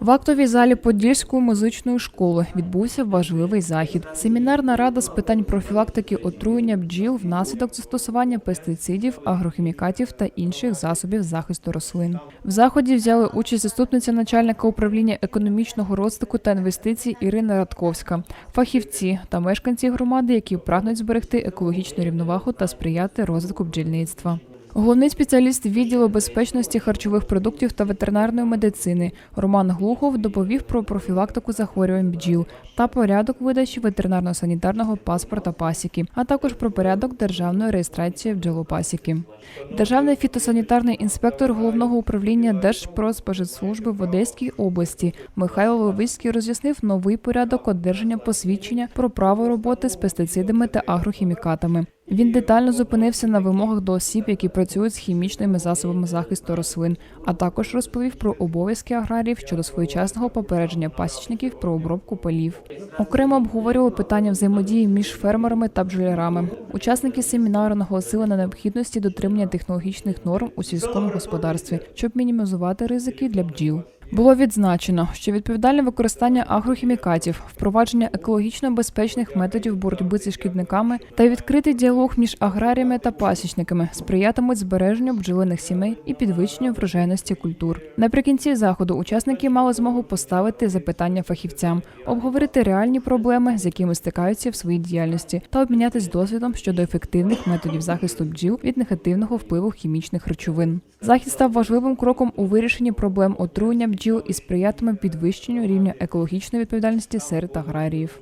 В актовій залі Подільської музичної школи відбувся важливий захід. Семінарна рада з питань профілактики отруєння бджіл внаслідок застосування пестицидів, агрохімікатів та інших засобів захисту рослин. В заході взяли участь заступниця начальника управління економічного розвитку та інвестицій Ірина Радковська, фахівці та мешканці громади, які прагнуть зберегти екологічну рівновагу та сприяти розвитку бджільництва. Головний спеціаліст відділу безпечності харчових продуктів та ветеринарної медицини Роман Глухов доповів про профілактику захворювань бджіл та порядок видачі ветеринарно-санітарного паспорта пасіки, а також про порядок державної реєстрації бджолопасіки. Державний фітосанітарний інспектор головного управління Держпродспоживслужби в Одеській області Михайло Левицький роз'яснив новий порядок одержання посвідчення про право роботи з пестицидами та агрохімікатами. Він детально зупинився на вимогах до осіб, які працюють з хімічними засобами захисту рослин, а також розповів про обов'язки аграріїв щодо своєчасного попередження пасічників про обробку полів. Окремо обговорювали питання взаємодії між фермерами та бджолярами. Учасники семінару наголосили на необхідності дотримання технологічних норм у сільському господарстві, щоб мінімізувати ризики для бджіл. Було відзначено, що відповідальне використання агрохімікатів, впровадження екологічно безпечних методів боротьби зі шкідниками та відкритий діалог між аграріями та пасічниками сприятимуть збереженню бджолиних сімей і підвищенню врожайності культур. Наприкінці заходу учасники мали змогу поставити запитання фахівцям, обговорити реальні проблеми, з якими стикаються в своїй діяльності, та обмінятись досвідом щодо ефективних методів захисту бджіл від негативного впливу хімічних речовин. Захід став важливим кроком у вирішенні проблем отруєння бджіл і сприятиме підвищенню рівня екологічної відповідальності серед аграріїв.